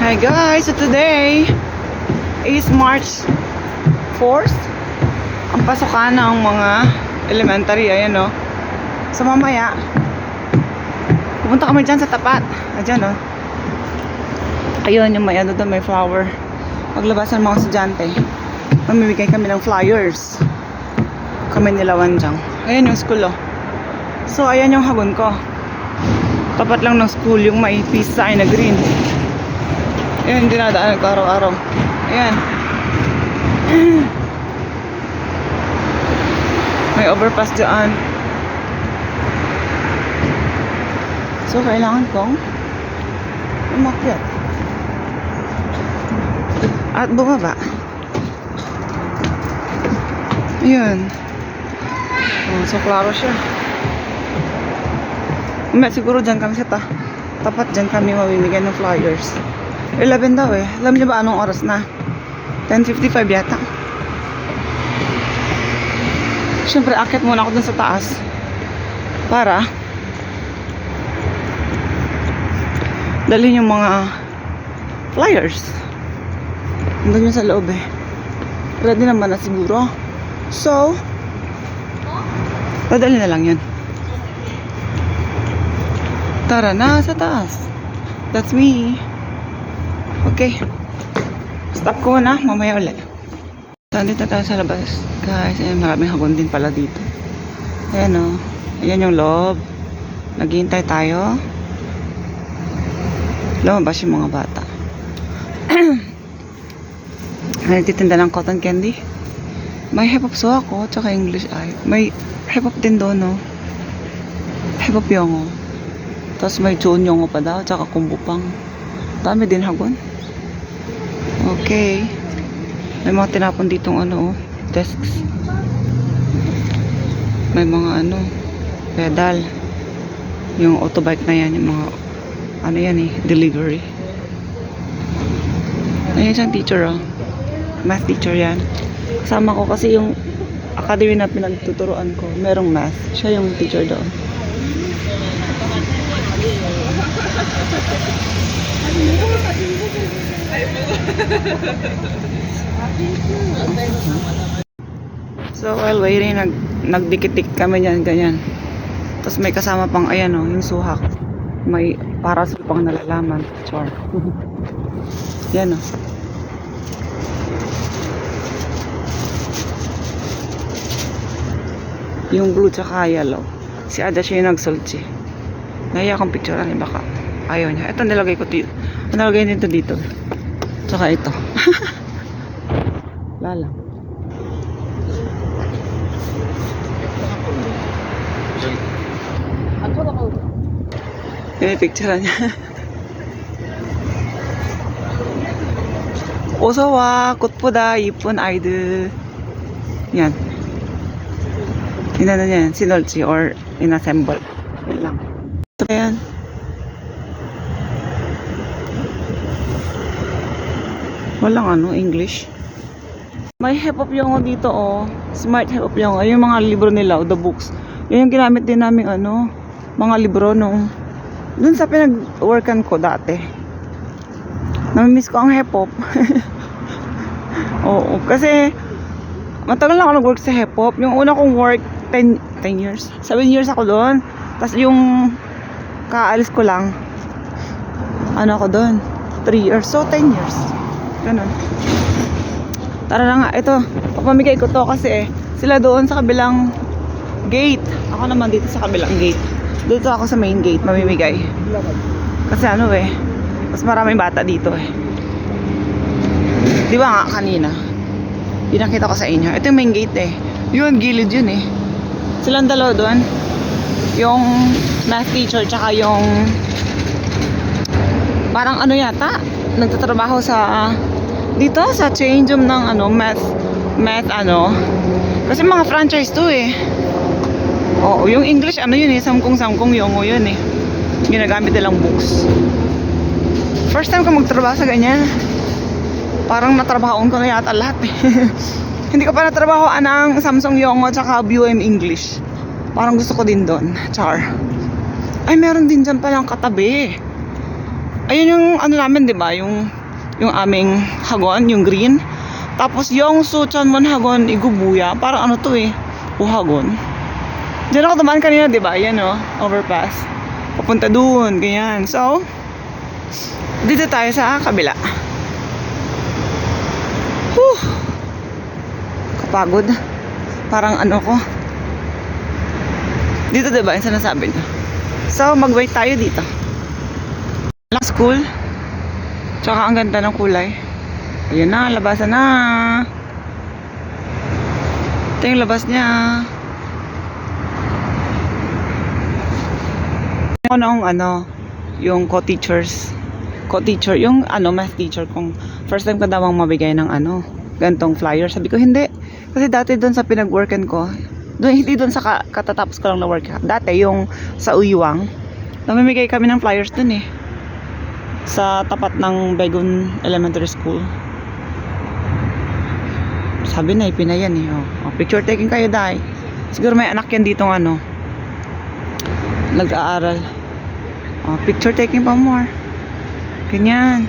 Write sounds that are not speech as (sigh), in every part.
Hi guys, so today is March 4th. Ang pasukan ng mga elementary, ayan no. So mamaya, pupunta kami dyan sa tapat. Ayan no. Ayun, yung may ano doon, may flower. Paglabas ng mga estudyante, mamimigay kami ng flyers. Kami nilawan dyan. Ayan yung school oh. So ayan yung hagon ko. Tapat lang ng school yung may peace sign na green. Ayan, dinadaan ko araw-araw. Ayan. May overpass dyan. So, kailangan kong umakyat. At bumaba. Ayan. Oh, so, klaro siya. May siguro dyan kami sa ta. Tapat dyan kami mamimigay ng flyers. 11 daw eh. Alam niyo ba anong oras na? 10.55 yata. Siyempre, akit muna ako dun sa taas. Para dalhin yung mga flyers. Nandun yun sa loob eh. Ready naman na siguro. So, dadali na lang yun. Tara na sa taas. That's me. Okay. Stop ko na. Mamaya ulit. So, dito tayo sa labas. Guys, ayan, maraming habon din pala dito. Ayan o. Ayan yung loob. Naghihintay tayo. Lumabas yung mga bata. (clears throat) Nagtitinda ng cotton candy. May hip-hop so ako, tsaka English ay. May hip-hop din doon, no? Hip-hop yongo. Tapos may chon yongo pa daw, tsaka kumbupang. Dami din hagon. Okay. May mga tinapon ditong ano, oh, desks. May mga ano, pedal. Yung autobike na yan, yung mga, ano yan eh, delivery. Ayun isang teacher, oh. Math teacher yan. Kasama ko kasi yung academy na pinagtuturoan ko, merong math. Siya yung teacher doon. So while waiting, nag, nagdikit-dikit kami dyan, ganyan. Tapos may kasama pang, ayan o, yung suhak. May parasol pang nalalaman. Char. (laughs) yan o. Yung blue tsaka yellow. Si Ada siya yung nagsulti. Naya akong picturean niya baka. Ayaw niya. Ito nilagay ko dito. Nilagay nito dito. Tsaka ito. Lala. Yung picture niya. 어서와 꽃보다 이쁜 아이들 yan inano yan sinol지 or inassemble yan lang ba yan walang ano English may hip-hop yung dito oh smart hip-hop yung yung mga libro nila oh, the books yun yung ginamit din namin ano mga libro nung dun sa pinag-workan ko dati namimiss ko ang hip-hop (laughs) Oo, kasi matagal na ako nag-work sa hip-hop. Yung una kong work, 10, 10 years. 7 years ako doon. Tapos yung kaalis ko lang, ano ako doon? 3 years. So, 10 years. Ganun. Tara na nga, ito. Papamigay ko to kasi eh, sila doon sa kabilang gate. Ako naman dito sa kabilang gate. Dito ako sa main gate, mamimigay. Kasi ano eh, mas maraming bata dito eh. Di ba nga kanina? Pinakita ko sa inyo. Ito yung main gate eh. Yun, gilid yun eh. Silang dalawa doon. Yung math teacher tsaka yung parang ano yata nagtatrabaho sa dito sa change room ng ano math math ano kasi mga franchise to eh oo yung English ano yun eh samkong samkong yung yun eh ginagamit nilang books first time ko magtrabaho sa ganyan parang natrabahoon ko na yata lahat eh. (laughs) Hindi ko pa natrabahoan ng Samsung Yongo tsaka BUM English. Parang gusto ko din doon. Char. Ay, meron din dyan palang katabi. Ayun yung ano namin, di ba? Yung, yung aming hagon, yung green. Tapos yung Suchanmon hagon, igubuya. Parang ano to eh, uhagon. Diyan ako dumaan kanina, di ba? Yan oh, overpass. Papunta dun, ganyan. So, dito tayo sa kabila. Whew. Kapagod. Parang ano ko. Dito diba yung sinasabi niya. So, mag-wait tayo dito. Lang school. Tsaka ang ganda ng kulay. Ayan na, labasan na. Ito yung labas niya. Ako noong ano, yung co-teachers. Co-teacher, yung ano, math teacher kung first time ko daw ang mabigay ng ano, gantong flyer. Sabi ko, hindi. Kasi dati doon sa pinag-workan ko, doon, hindi doon sa ka- katatapos ko lang na work. Dati, yung sa Uyuwang, namimigay kami ng flyers doon eh. Sa tapat ng Begon Elementary School. Sabi na, ipinayan eh. Oh. Oh, picture taking kayo, dai. Siguro may anak yan dito ano. Nag-aaral. Oh, picture taking pa more. Ganyan.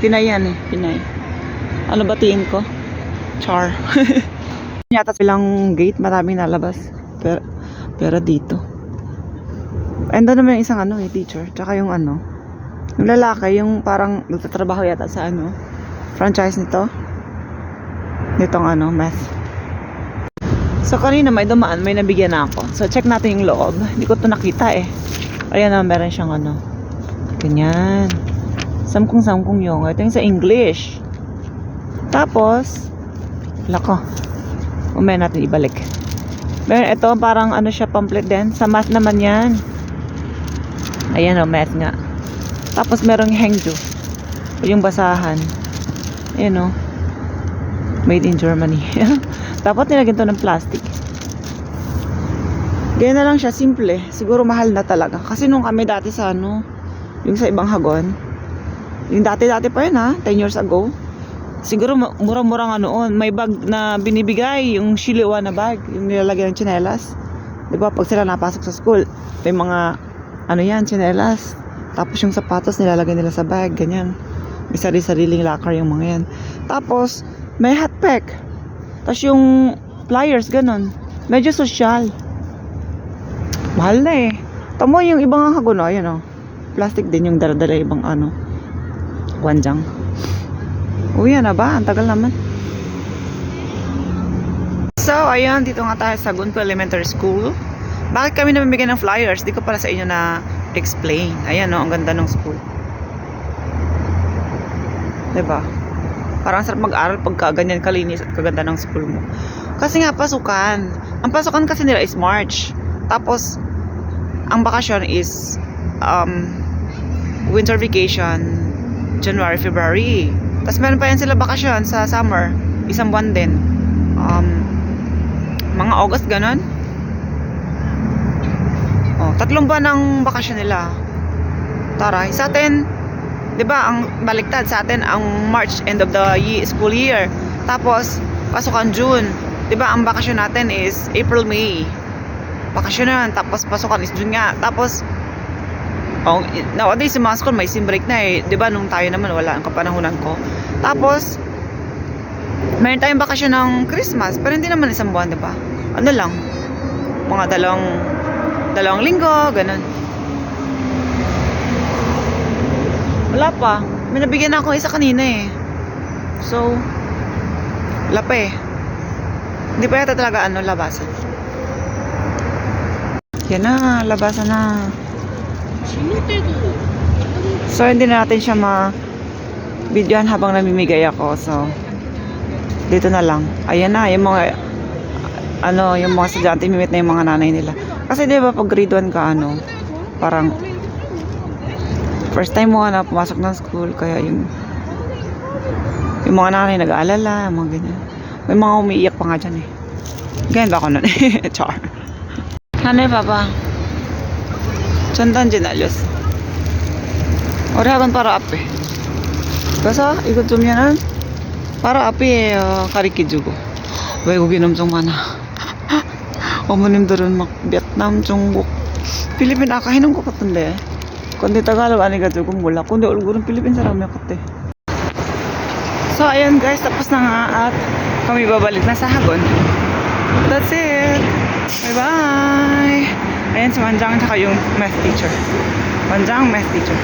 Pinayan eh, pinay. Ano batiin ko? Char. (laughs) Yata silang gate, maraming nalabas. Pero, pero dito. Ando naman yung isang ano eh, teacher. Tsaka yung ano, yung lalaki, yung parang nagtatrabaho yata sa ano, franchise nito. Nitong ano, math. So kanina may dumaan, may nabigyan na ako. So check natin yung loob. Hindi ko to nakita eh. Ayan na, meron siyang ano. Ganyan. Samkung-samkung yung. Ito yung sa English. Tapos, lako. Umaya natin ibalik. Meron ito, parang ano siya, pamphlet din. Sa math naman yan. Ayan o, math nga. Tapos merong hengju. Yung basahan. Ayan o. Made in Germany. (laughs) Dapat nilagyan to ng plastic. Ganyan na lang siya, simple. Siguro mahal na talaga. Kasi nung kami dati sa ano, yung sa ibang hagon, yung dati-dati pa yun ha, 10 years ago. Siguro mura-mura nga noon. May bag na binibigay, yung shiliwa na bag, yung nilalagyan ng tsinelas. Di ba, pag sila napasok sa school, may mga, ano yan, tsinelas. Tapos yung sapatos nilalagay nila sa bag, ganyan. May sarili-sariling locker yung mga yan. Tapos, may hot pack. Tapos yung pliers, ganun. Medyo social. Mahal na eh. Tamo yung ibang hagon, oh, ayan oh. Plastic din yung dala-dala ibang ano. Wanjang. Uwi na ba? Ang tagal naman. So, ayun, dito nga tayo sa Gunco Elementary School. Bakit kami namimigay ng flyers? Di ko pala sa inyo na explain. Ayan, no, ang ganda ng school. ba? Parang sarap mag-aral pagka ganyan kalinis at kaganda ng school mo. Kasi nga, pasukan. Ang pasukan kasi nila is March. Tapos, ang bakasyon is um, winter vacation, January, February. Tapos meron pa yan sila bakasyon sa summer. Isang buwan din. Um, mga August, ganon. Tatlong buwan ang bakasyon nila. Taray. Sa atin, 'di ba, ang baliktad sa atin ang March end of the ye- school year. Tapos pasukan June. 'Di ba, ang bakasyon natin is April, May. Bakasyon na. Tapos pasukan is June nga. Tapos Oh, nowadays sa mga school may sim break na eh. 'Di ba nung tayo naman wala ang kapanahunan ko. Tapos mayroon tayong bakasyon ng Christmas, pero hindi naman isang buwan, 'di ba? Ano lang? Mga dalawang dalawang linggo, ganun. Wala pa. May nabigyan na ako isa kanina eh. So, wala pa eh. Hindi pa yata talaga ano, labasan. Yan na, labasan na. So, hindi na natin siya ma videohan habang namimigay ako. So, dito na lang. Ayan na, yung mga ano, yung mga estudyante mimit na yung mga nanay nila. Kasi 'di ba pag grade 1 ka ano, parang first time mo na pumasok ng school kaya yung yung mga nanay nag-aalala, mga ganyan. May mga umiiyak pa nga dyan eh. Ganyan ba ako nun? (laughs) Char. Nanay, papa. Chantan jinalos. Orehagan para ape. Basta, ikot tumyanan. Para ape, ah, uh, karikijugo. Wai, guginom tsong mana. 어머님들은 막 베트남, 중국, 필리핀 아까 해놓은 것 같던데. Kundi Tagalog, ani gadyo kung mula. Kundi ulgurong Philippines, rami ako te. So, ayun guys, tapos na nga at kami babalik na sa Hagon. That's it. Bye-bye. Ayan si Manjang tsaka yung math teacher. Manjang, math teacher.